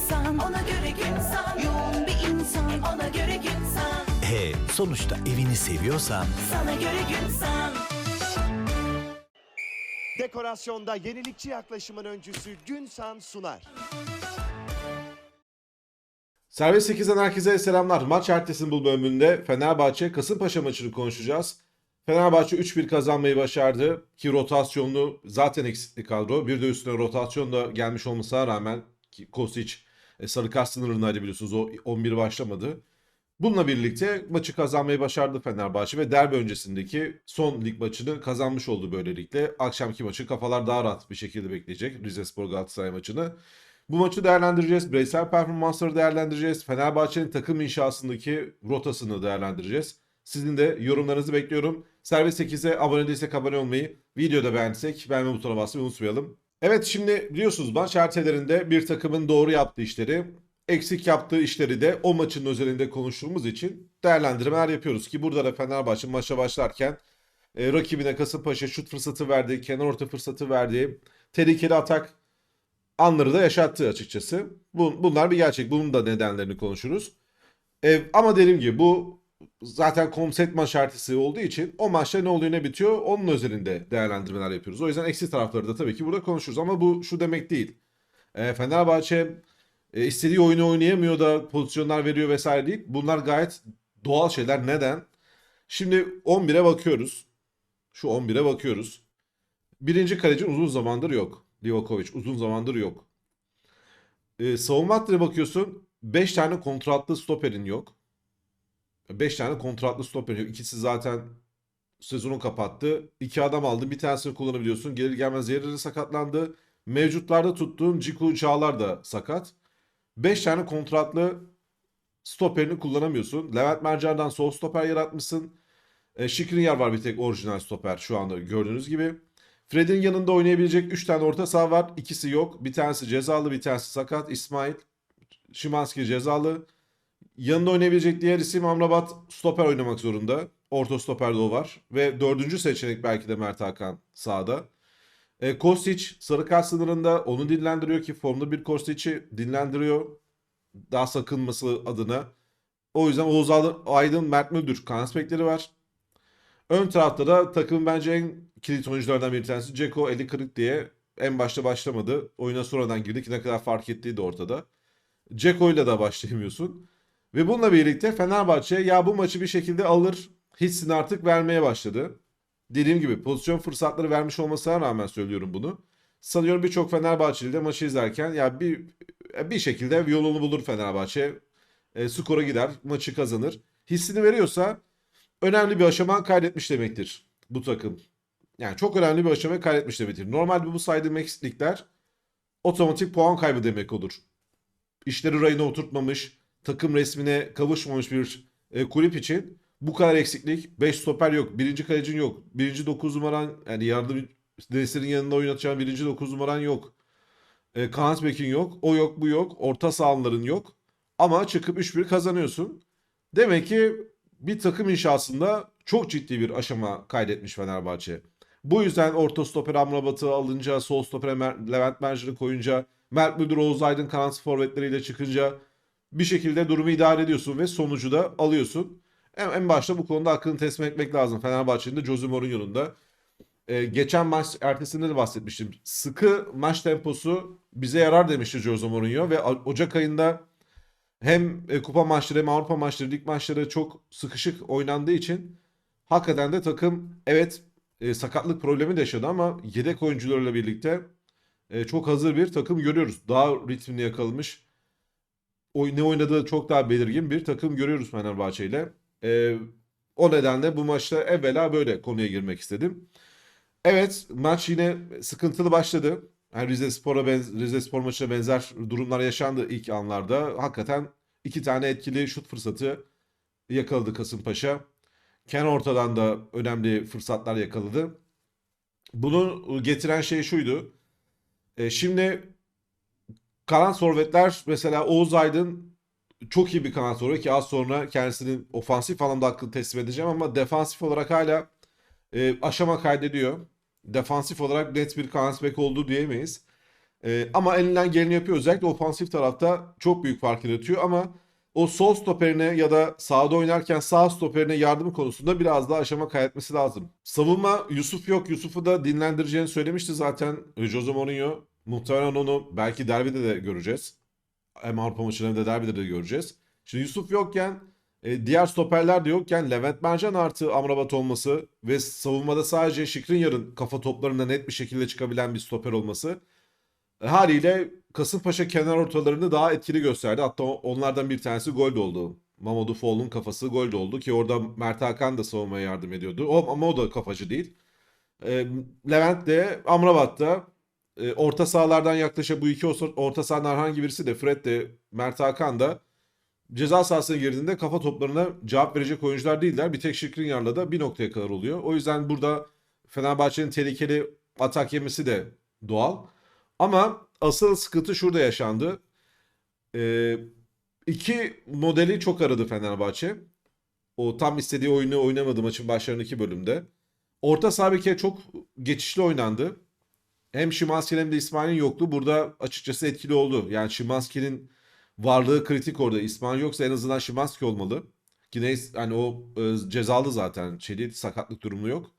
Günsan Ona göre Günsan Yoğun bir insan Ona göre Günsan E sonuçta evini seviyorsan Sana göre Günsan Dekorasyonda yenilikçi yaklaşımın öncüsü Günsan sunar. Servis 8'den herkese selamlar. Maç ertesinin bu bölümünde Fenerbahçe Kasımpaşa maçını konuşacağız. Fenerbahçe 3-1 kazanmayı başardı ki rotasyonlu zaten eksikli kadro. Bir de üstüne rotasyonda gelmiş olmasına rağmen ki Kosic e, sarı kart sınırındaydı biliyorsunuz o 11 başlamadı. Bununla birlikte maçı kazanmayı başardı Fenerbahçe ve derbi öncesindeki son lig maçını kazanmış oldu böylelikle. Akşamki maçı kafalar daha rahat bir şekilde bekleyecek Rizespor Galatasaray maçını. Bu maçı değerlendireceğiz. Bireysel performansları değerlendireceğiz. Fenerbahçe'nin takım inşasındaki rotasını değerlendireceğiz. Sizin de yorumlarınızı bekliyorum. Servis 8'e abone değilsek abone olmayı, videoda beğendiysek beğenme butonuna basmayı unutmayalım. Evet şimdi biliyorsunuz maç ertelerinde bir takımın doğru yaptığı işleri, eksik yaptığı işleri de o maçın özelinde konuştuğumuz için değerlendirmeler yapıyoruz. Ki burada da Fenerbahçe maça başlarken e, rakibine Kasımpaşa şut fırsatı verdi, kenar orta fırsatı verdi, tehlikeli atak anları da yaşattı açıkçası. Bu, bunlar bir gerçek. Bunun da nedenlerini konuşuruz. E, ama dediğim gibi bu zaten konsept maç ertesi olduğu için o maçta ne oluyor ne bitiyor onun özelinde değerlendirmeler yapıyoruz. O yüzden eksi tarafları da tabii ki burada konuşuruz. Ama bu şu demek değil. E, Fenerbahçe e, istediği oyunu oynayamıyor da pozisyonlar veriyor vesaire değil. Bunlar gayet doğal şeyler. Neden? Şimdi 11'e bakıyoruz. Şu 11'e bakıyoruz. Birinci kaleci uzun zamandır yok. Livakovic uzun zamandır yok. Ee, savunma hattına bakıyorsun. 5 tane kontratlı stoperin yok. 5 tane kontratlı stoperin yok. İkisi zaten sezonu kapattı. İki adam aldı. Bir tanesini kullanabiliyorsun. Gelir gelmez yerleri sakatlandı. Mevcutlarda tuttuğun Ciku Çağlar da sakat. 5 tane kontratlı stoperini kullanamıyorsun. Levent Mercan'dan sol stoper yaratmışsın. E, Şikrinyar var bir tek orijinal stoper şu anda gördüğünüz gibi. Fred'in yanında oynayabilecek 3 tane orta saha var. İkisi yok. Bir tanesi cezalı, bir tanesi sakat. İsmail Şimanski cezalı. Yanında oynayabilecek diğer isim Amrabat stoper oynamak zorunda. Orta stoperde o var. Ve dördüncü seçenek belki de Mert Hakan sağda. E, Kostic sarı kart sınırında onu dinlendiriyor ki formda bir Kostic'i dinlendiriyor. Daha sakınması adına. O yüzden Oğuz Aydın, Mert Müldür kanat bekleri var. Ön tarafta da takımın bence en kilit oyunculardan bir tanesi. Ceko eli kırık diye en başta başlamadı. Oyuna sonradan girdi ki ne kadar fark ettiği de ortada. Ceko ile de başlayamıyorsun. Ve bununla birlikte Fenerbahçe ya bu maçı bir şekilde alır hissini artık vermeye başladı. Dediğim gibi pozisyon fırsatları vermiş olmasına rağmen söylüyorum bunu. Sanıyorum birçok Fenerbahçeli de maçı izlerken ya bir bir şekilde yolunu bulur Fenerbahçe. E, skora gider, maçı kazanır. Hissini veriyorsa önemli bir aşama kaydetmiş demektir bu takım. Yani çok önemli bir aşama kaydetmiş demektir. Normalde bu saydığım eksiklikler otomatik puan kaybı demek olur. İşleri rayına oturtmamış, takım resmine kavuşmamış bir e, kulüp için bu kadar eksiklik. 5 stoper yok, birinci kalecin yok, birinci 9 numaran yani yardım Desir'in yanında oynatacağın birinci 9 numaran yok. E, Kanat Bek'in yok, o yok bu yok, orta sahanların yok. Ama çıkıp 3-1 kazanıyorsun. Demek ki bir takım inşasında çok ciddi bir aşama kaydetmiş Fenerbahçe. Bu yüzden orta stoper Amrabat'ı alınca, sol stopere Mer- Levent Mercan'ı koyunca, Mert Müldür, Oğuz Aydın kanat forvetleriyle çıkınca bir şekilde durumu idare ediyorsun ve sonucu da alıyorsun. En, en başta bu konuda hakkını teslim etmek lazım. Fenerbahçe'nin de Jose Mourinho'nun da. Ee, geçen maç ertesinde de bahsetmiştim. Sıkı maç temposu bize yarar demişti Jose Mourinho ve Ocak ayında hem e, kupa maçları hem Avrupa maçları, lig maçları çok sıkışık oynandığı için hakikaten de takım evet e, sakatlık problemi de yaşadı ama yedek oyuncularla birlikte e, çok hazır bir takım görüyoruz. Daha ritmini yakalamış, ne oynadığı çok daha belirgin bir takım görüyoruz Fenerbahçe ile. E, o nedenle bu maçta evvela böyle konuya girmek istedim. Evet maç yine sıkıntılı başladı. Yani Rize Spor'a Rize Spor maçına benzer durumlar yaşandı ilk anlarda. Hakikaten iki tane etkili şut fırsatı yakaladı Kasımpaşa. Kenar ortadan da önemli fırsatlar yakaladı. Bunu getiren şey şuydu. E, şimdi kanat forvetler mesela Oğuz Aydın çok iyi bir kanat forvet ki az sonra kendisinin ofansif anlamda hakkını teslim edeceğim ama defansif olarak hala e, aşama kaydediyor. Defansif olarak net bir kanat bek olduğu diyemeyiz. Ee, ama elinden geleni yapıyor. Özellikle ofansif tarafta çok büyük fark yaratıyor ama o sol stoperine ya da sağda oynarken sağ stoperine yardım konusunda biraz daha aşama kaydetmesi lazım. Savunma Yusuf yok. Yusuf'u da dinlendireceğini söylemişti zaten Jose Mourinho. Muhtemelen onu belki derbide de göreceğiz. Hem Avrupa maçında hem de derbide de göreceğiz. Şimdi Yusuf yokken e, diğer stoperler de yokken Levent Mercan artı Amrabat olması ve savunmada sadece Şikrinyar'ın kafa toplarında net bir şekilde çıkabilen bir stoper olması e, haliyle Kasımpaşa kenar ortalarını daha etkili gösterdi. Hatta onlardan bir tanesi gol oldu. Mamadou Fall'un kafası gol oldu ki orada Mert Hakan da savunmaya yardım ediyordu. O, ama o da kafacı değil. E, Levent de Amrabat da e, orta sahalardan yaklaşık bu iki orta- sahadan herhangi birisi de Fred de Mert Hakan da ceza sahasına girdiğinde kafa toplarına cevap verecek oyuncular değiller. Bir tek Skriniar'la da bir noktaya kadar oluyor. O yüzden burada Fenerbahçe'nin tehlikeli atak yemesi de doğal. Ama asıl sıkıntı şurada yaşandı. Ee, iki modeli çok aradı Fenerbahçe. O tam istediği oyunu oynamadı maçın başlarındaki bölümde. Orta saha çok geçişli oynandı. Hem Şimanski'nin hem de İsmail'in yokluğu burada açıkçası etkili oldu. Yani Şimanski'nin varlığı kritik orada. İsmail yoksa en azından Şimanski olmalı. Neyse hani o e, cezalı zaten. Değil, sakatlık durumu yok.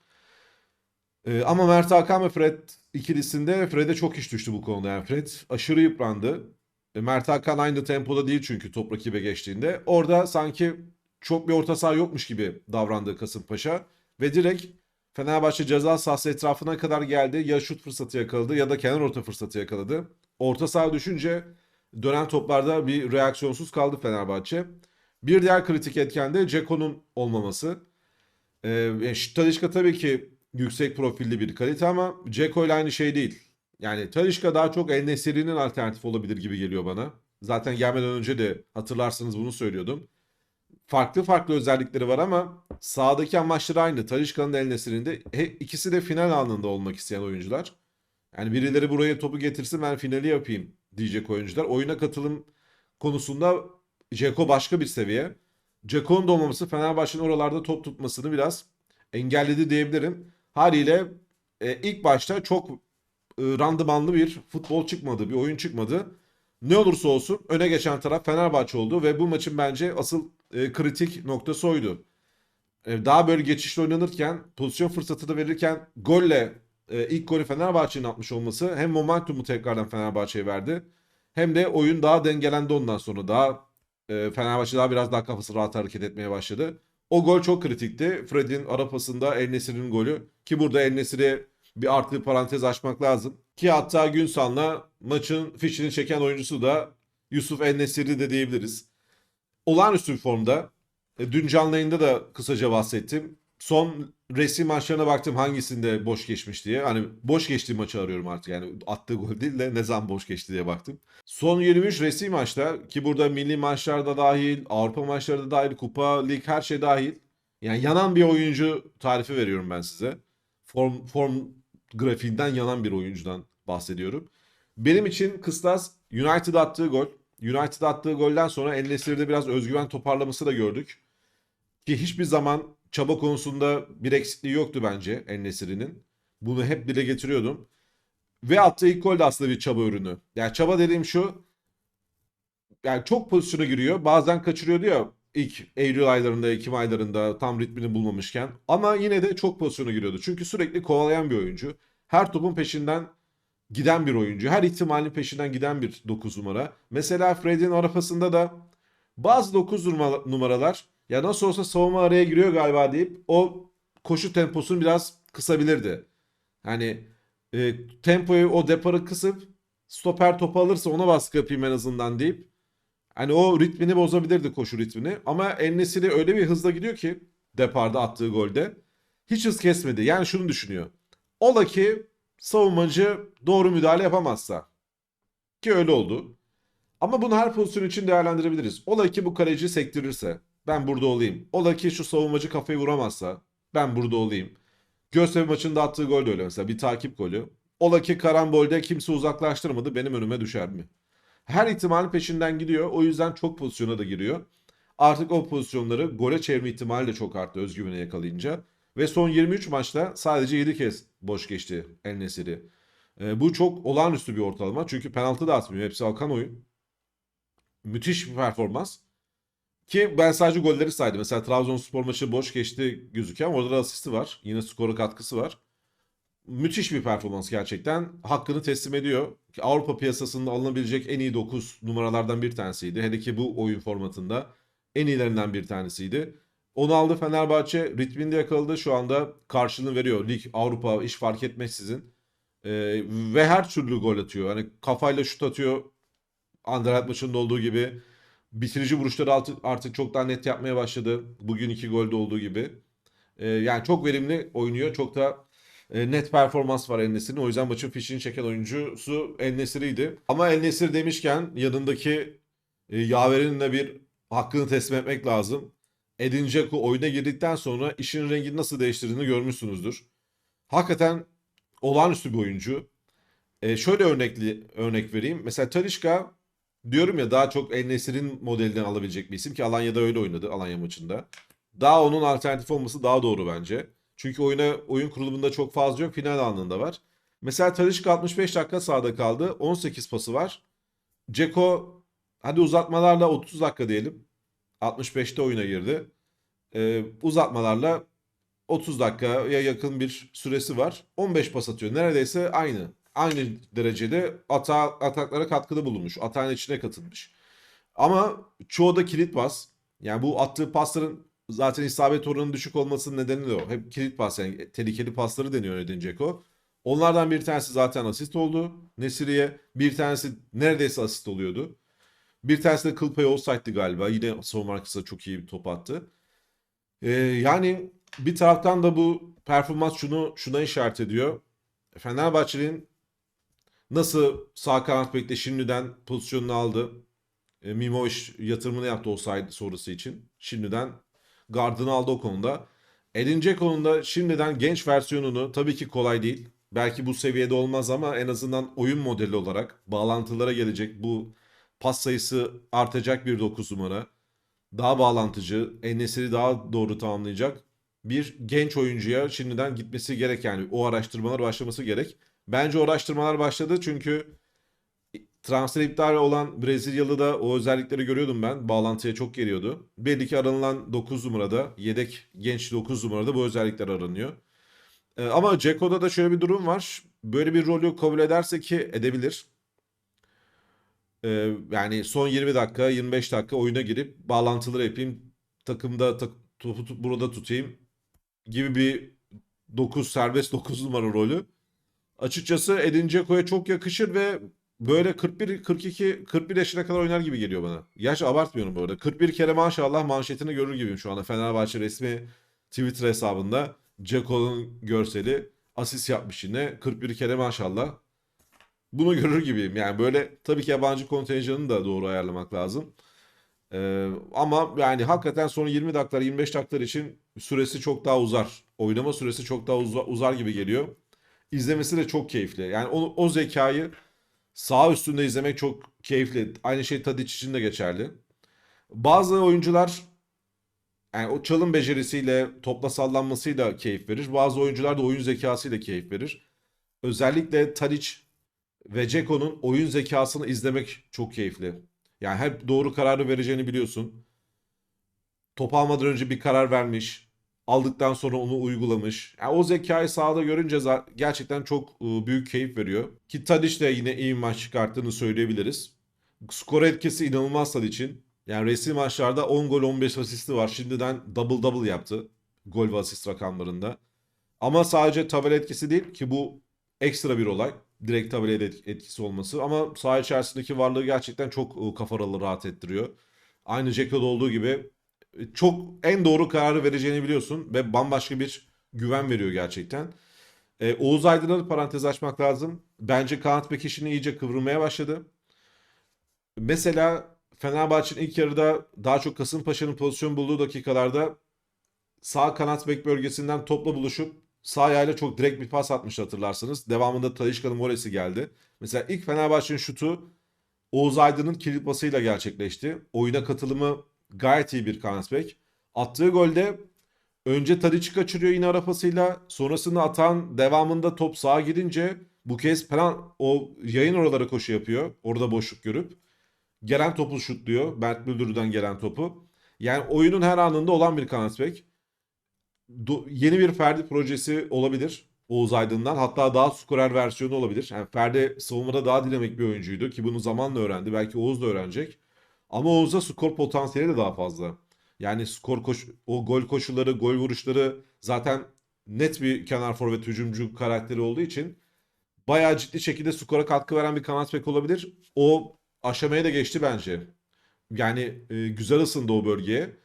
E, ama Mert Hakan ve Fred ikilisinde Fred'e çok iş düştü bu konuda. Yani Fred aşırı yıprandı. E, Mert Hakan aynı tempoda değil çünkü top rakibe geçtiğinde. Orada sanki çok bir orta saha yokmuş gibi davrandı Kasımpaşa. Ve direkt Fenerbahçe ceza sahası etrafına kadar geldi. Ya şut fırsatı yakaladı ya da kenar orta fırsatı yakaladı. Orta saha düşünce dönen toplarda bir reaksiyonsuz kaldı Fenerbahçe. Bir diğer kritik etken de Ceko'nun olmaması. Ee, Talisca tabii ki yüksek profilli bir kalite ama Ceko ile aynı şey değil. Yani Talisca daha çok El Nesiri'nin alternatifi olabilir gibi geliyor bana. Zaten gelmeden önce de hatırlarsınız bunu söylüyordum. Farklı farklı özellikleri var ama sahadaki amaçları aynı. Talisca'nın El Nesiri'nde he, ikisi de final anında olmak isteyen oyuncular. Yani birileri buraya topu getirsin ben finali yapayım diyecek oyuncular. Oyuna katılım konusunda Ceko başka bir seviye. Ceko'nun da olmaması Fenerbahçe'nin oralarda top tutmasını biraz engelledi diyebilirim. Haliyle e, ilk başta çok e, randımanlı bir futbol çıkmadı, bir oyun çıkmadı. Ne olursa olsun öne geçen taraf Fenerbahçe oldu ve bu maçın bence asıl e, kritik noktası oydu. E, daha böyle geçişli oynanırken, pozisyon fırsatı da verirken golle e, ilk golü Fenerbahçe'nin atmış olması hem momentumu tekrardan Fenerbahçe'ye verdi hem de oyun daha dengelendi ondan sonra. Daha e, Fenerbahçe daha biraz daha kafası rahat hareket etmeye başladı. O gol çok kritikti. Fred'in ara pasında El Nesir'in golü. Ki burada El Nesir'e bir artı parantez açmak lazım. Ki hatta Günsal'la maçın fişini çeken oyuncusu da Yusuf El Nesir'i de diyebiliriz. Olağanüstü bir formda. E, Dün canlı yayında da kısaca bahsettim. Son resim maçlarına baktım hangisinde boş geçmiş diye. Hani boş geçtiği maçı arıyorum artık. Yani attığı gol değil de ne zaman boş geçti diye baktım. Son 23 resmi maçta ki burada milli maçlarda dahil, Avrupa maçları da dahil, kupa, lig her şey dahil. Yani yanan bir oyuncu tarifi veriyorum ben size. Form, form grafiğinden yanan bir oyuncudan bahsediyorum. Benim için kıstas United attığı gol. United attığı golden sonra El Nesir'de biraz özgüven toparlaması da gördük. Ki hiçbir zaman çaba konusunda bir eksikliği yoktu bence El Nesiri'nin. Bunu hep dile getiriyordum. Ve attığı ilk gol de aslında bir çaba ürünü. Yani çaba dediğim şu. Yani çok pozisyona giriyor. Bazen kaçırıyordu ya ilk Eylül aylarında, Ekim aylarında tam ritmini bulmamışken. Ama yine de çok pozisyona giriyordu. Çünkü sürekli kovalayan bir oyuncu. Her topun peşinden giden bir oyuncu. Her ihtimalin peşinden giden bir 9 numara. Mesela Fred'in arafasında da bazı 9 numara- numaralar ya nasıl olsa savunma araya giriyor galiba deyip o koşu temposunu biraz kısabilirdi. Hani e, tempoyu o deparı kısıp stoper topu alırsa ona baskı yapayım en azından deyip hani o ritmini bozabilirdi koşu ritmini. Ama En-Nesyri öyle bir hızla gidiyor ki deparda attığı golde hiç hız kesmedi. Yani şunu düşünüyor. Ola ki savunmacı doğru müdahale yapamazsa ki öyle oldu. Ama bunu her pozisyon için değerlendirebiliriz. Ola ki bu kaleci sektirirse ben burada olayım. Ola ki şu savunmacı kafayı vuramazsa ben burada olayım. Göztepe maçında attığı gol de öyle mesela bir takip golü. Ola ki karambolde kimse uzaklaştırmadı benim önüme düşer mi? Her ihtimalin peşinden gidiyor. O yüzden çok pozisyona da giriyor. Artık o pozisyonları gole çevirme ihtimali de çok arttı özgüveni yakalayınca. Ve son 23 maçta sadece 7 kez boş geçti El Nesiri. E, bu çok olağanüstü bir ortalama. Çünkü penaltı da atmıyor. Hepsi akan oyun. Müthiş bir performans. Ki ben sadece golleri saydım. Mesela Trabzonspor maçı boş geçti ama orada da asisti var. Yine skora katkısı var. Müthiş bir performans gerçekten. Hakkını teslim ediyor. Avrupa piyasasında alınabilecek en iyi 9 numaralardan bir tanesiydi. Hele ki bu oyun formatında en iyilerinden bir tanesiydi. Onu aldı Fenerbahçe. Ritminde yakaladı. Şu anda karşılığını veriyor. Lig, Avrupa iş fark etmeksizin. Ee, ve her türlü gol atıyor. Hani kafayla şut atıyor. Anderlecht maçında olduğu gibi. Bitirici vuruşları artık, artık çok daha net yapmaya başladı. Bugün iki golde olduğu gibi. Ee, yani çok verimli oynuyor. Çok da e, net performans var El-Nesyri'nin. O yüzden maçın fişini çeken oyuncusu El-Nesyri'ydi. Ama El-Nesyri demişken yanındaki e, yaverinin de bir hakkını teslim etmek lazım. Edin Dzeko oyuna girdikten sonra işin rengini nasıl değiştirdiğini görmüşsünüzdür. Hakikaten olağanüstü bir oyuncu. E, şöyle örnekli örnek vereyim. Mesela Talisca diyorum ya daha çok El Nesir'in modelinden alabilecek bir isim ki Alanya'da öyle oynadı Alanya maçında. Daha onun alternatif olması daha doğru bence. Çünkü oyuna oyun kurulumunda çok fazla yok. Final anında var. Mesela Talisca 65 dakika sahada kaldı. 18 pası var. Ceko hadi uzatmalarla 30 dakika diyelim. 65'te oyuna girdi. Ee, uzatmalarla 30 dakikaya yakın bir süresi var. 15 pas atıyor. Neredeyse aynı. Aynı derecede ata, ataklara katkıda bulunmuş. Atağın içine katılmış. Ama çoğu da kilit pas. Yani bu attığı pasların zaten isabet oranının düşük olmasının nedeni de o. Hep kilit pas yani tehlikeli pasları deniyor Edin Dzeko. Onlardan bir tanesi zaten asist oldu Nesiri'ye. Bir tanesi neredeyse asist oluyordu. Bir tanesi de kıl payı offside'di galiba. Yine savunma arkasına çok iyi bir top attı. Ee, yani bir taraftan da bu performans şunu şuna işaret ediyor. Fenerbahçe'nin nasıl sağ kanat bekle şimdiden pozisyonunu aldı. E, Mimoş yatırımını yaptı o saydı için. Şimdiden gardını aldı o konuda. Edin Dzeko'nun da şimdiden genç versiyonunu tabii ki kolay değil. Belki bu seviyede olmaz ama en azından oyun modeli olarak bağlantılara gelecek bu pas sayısı artacak bir 9 numara. Daha bağlantıcı, Enesiri daha doğru tamamlayacak bir genç oyuncuya şimdiden gitmesi gerek yani o araştırmalar başlaması gerek. Bence o araştırmalar başladı çünkü transfer iptali olan Brezilyalı da o özellikleri görüyordum ben. Bağlantıya çok geliyordu. Belli ki aranılan 9 numarada, yedek genç 9 numarada bu özellikler aranıyor. Ee, ama Ceko'da da şöyle bir durum var. Böyle bir rolü kabul ederse ki edebilir. Ee, yani son 20 dakika, 25 dakika oyuna girip bağlantıları yapayım. Takımda tak, topu burada tutayım gibi bir 9 serbest 9 numara rolü. Açıkçası Edin Dzeko'ya çok yakışır ve böyle 41 42 41 yaşına kadar oynar gibi geliyor bana. Yaş abartmıyorum bu arada. 41 kere maşallah manşetini görür gibiyim şu anda Fenerbahçe resmi Twitter hesabında. Dzeko'nun görseli asist yapmış yine 41 kere maşallah. Bunu görür gibiyim. Yani böyle tabii ki yabancı kontenjanını da doğru ayarlamak lazım. Ee, ama yani hakikaten son 20 dakikalar 25 dakikalar için süresi çok daha uzar. Oynama süresi çok daha uza- uzar gibi geliyor. İzlemesi de çok keyifli. Yani o, o zekayı sağ üstünde izlemek çok keyifli. Aynı şey Tadic için de geçerli. Bazı oyuncular yani o çalım becerisiyle, topla sallanmasıyla keyif verir. Bazı oyuncular da oyun zekasıyla keyif verir. Özellikle Tadic ve Ceko'nun oyun zekasını izlemek çok keyifli. Yani hep doğru kararı vereceğini biliyorsun. Top almadan önce bir karar vermiş. Aldıktan sonra onu uygulamış. Yani o zekayı sahada görünce gerçekten çok e, büyük keyif veriyor. Ki Tadic de yine iyi maç çıkarttığını söyleyebiliriz. Skor etkisi inanılmaz Tadic'in. Yani resmi maçlarda 10 gol 15 asisti var. Şimdiden double double yaptı. Gol ve asist rakamlarında. Ama sadece tabela etkisi değil ki bu ekstra bir olay. Direkt tabela et- etkisi olması. Ama saha içerisindeki varlığı gerçekten çok e, kafa aralığı rahat ettiriyor. Aynı Ceko'da olduğu gibi e, çok en doğru kararı vereceğini biliyorsun ve bambaşka bir güven veriyor gerçekten. E, Oğuz Aydın'a da parantez açmak lazım. Bence kanat bek işini iyice kıvrılmaya başladı. Mesela Fenerbahçe'nin ilk yarıda daha çok Kasımpaşa'nın pozisyon bulduğu dakikalarda sağ kanat bek bölgesinden topla buluşup sağ ayağıyla çok direkt bir pas atmıştı hatırlarsınız. Devamında Talisca'nın volesi geldi. Mesela ilk Fenerbahçe'nin şutu Oğuz Aydın'ın kilit pasıyla gerçekleşti. Oyuna katılımı gayet iyi bir kanat bek. Attığı golde önce Tadiç'i kaçırıyor yine ara pasıyla. Sonrasında atan devamında top sağa girince Bu kez plan o yayın oralara koşu yapıyor. Orada boşluk görüp. Gelen topu şutluyor. Mert Müldürü'den gelen topu. Yani oyunun her anında olan bir kanat bek. Do- yeni bir Ferdi projesi olabilir Oğuz Aydın'dan. Hatta daha skorer versiyonu olabilir. Yani Ferdi savunmada daha dinamik bir oyuncuydu ki bunu zamanla öğrendi. Belki Oğuz da öğrenecek. Ama Oğuz'da skor potansiyeli de daha fazla. Yani skor koş o gol koşuları, gol vuruşları zaten net bir kenar forvet hücumcu karakteri olduğu için bayağı ciddi şekilde skora katkı veren bir kanat bek olabilir. O aşamaya da geçti bence. Yani e, güzel ısındı o bölgeye.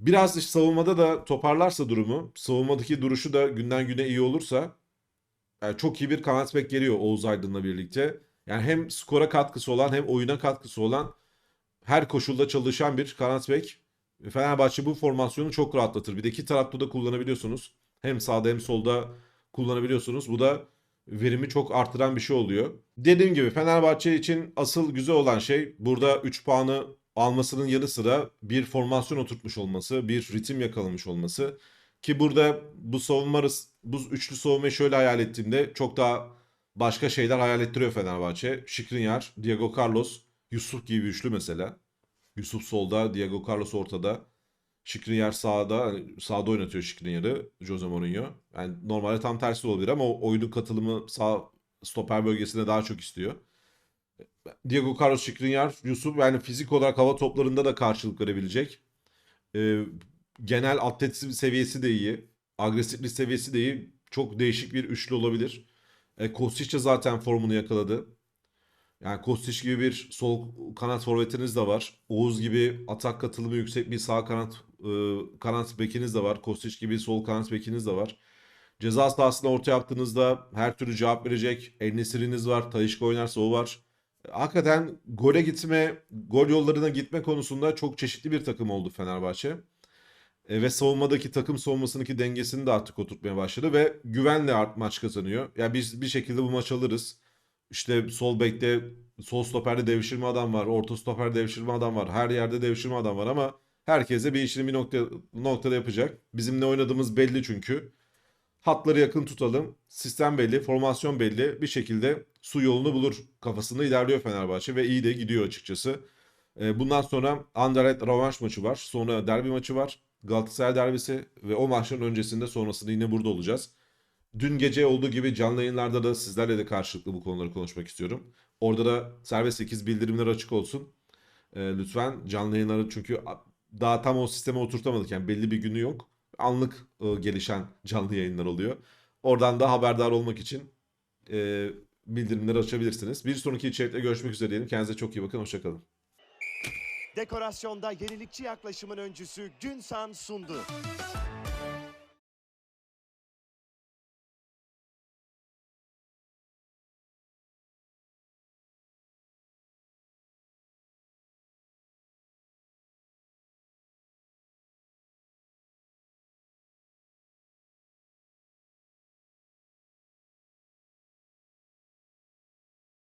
Biraz dış savunmada da toparlarsa durumu, savunmadaki duruşu da günden güne iyi olursa yani çok iyi bir kanat bek geliyor Oğuz Aydın'la birlikte. Yani hem skora katkısı olan hem oyuna katkısı olan her koşulda çalışan bir kanat bek. Fenerbahçe bu formasyonu çok rahatlatır. Bir de iki tarafta da kullanabiliyorsunuz. Hem sağda hem solda kullanabiliyorsunuz. Bu da verimi çok artıran bir şey oluyor. Dediğim gibi Fenerbahçe için asıl güzel olan şey burada 3 puanı almasının yanı sıra bir formasyon oturtmuş olması, bir ritim yakalamış olması. Ki burada bu savunma bu üçlü savunmayı şöyle hayal ettiğimde çok daha başka şeyler hayal ettiriyor Fenerbahçe. Skriniar, Diego Carlos, Yusuf gibi üçlü mesela. Yusuf solda, Diego Carlos ortada. Skriniar sağda, hani sağda oynatıyor Skriniar'ı Jose Mourinho. Yani normalde tam tersi olabilir ama oyunun katılımı sağ stoper bölgesine daha çok istiyor. Diego Carlos Skriniar, Yusuf yani fizik olarak hava toplarında da karşılık verebilecek. Ee, genel atletizm seviyesi de iyi. Agresiflik seviyesi de iyi. Çok değişik bir üçlü olabilir. E, Kostić de zaten formunu yakaladı. Yani Kostić gibi bir sol kanat forvetiniz de var. Oğuz gibi atak katılımı yüksek bir sağ kanat e, kanat bekiniz de var. Kostić gibi sol kanat bekiniz de var. Ceza sahasına orta yaptığınızda her türlü cevap verecek. Enesiri'niz var. Talişka oynarsa o var. Hakikaten gole gitme, gol yollarına gitme konusunda çok çeşitli bir takım oldu Fenerbahçe. E, ve savunmadaki takım savunmasındaki dengesini de artık oturtmaya başladı ve güvenle art maç kazanıyor. Ya biz bir şekilde bu maç alırız. İşte sol bekte, sol stoperde devşirme adam var, orta stoperde devşirme adam var, her yerde devşirme adam var ama herkese bir işini bir nokta, noktada yapacak. Bizim ne oynadığımız belli çünkü. Hatları yakın tutalım. Sistem belli, formasyon belli. Bir şekilde su yolunu bulur kafasında ilerliyor Fenerbahçe ve iyi de gidiyor açıkçası. Ee, Bundan sonra Anderlecht rövanş maçı var. Sonra derbi maçı var. Galatasaray derbisi ve o maçların öncesinde sonrasında yine burada olacağız. Dün gece olduğu gibi canlı yayınlarda da sizlerle de karşılıklı bu konuları konuşmak istiyorum. Orada da serbest 8 bildirimler açık olsun. Ee, lütfen canlı yayınları çünkü daha tam o sisteme oturtamadık. Yani belli bir günü yok. Anlık e, gelişen canlı yayınlar oluyor. Oradan da haberdar olmak için e, bildirimleri açabilirsiniz. Bir sonraki içerikte görüşmek üzere diyelim. Kendinize çok iyi bakın. Hoşçakalın. Dekorasyonda yenilikçi yaklaşımın öncüsü Günsan sundu.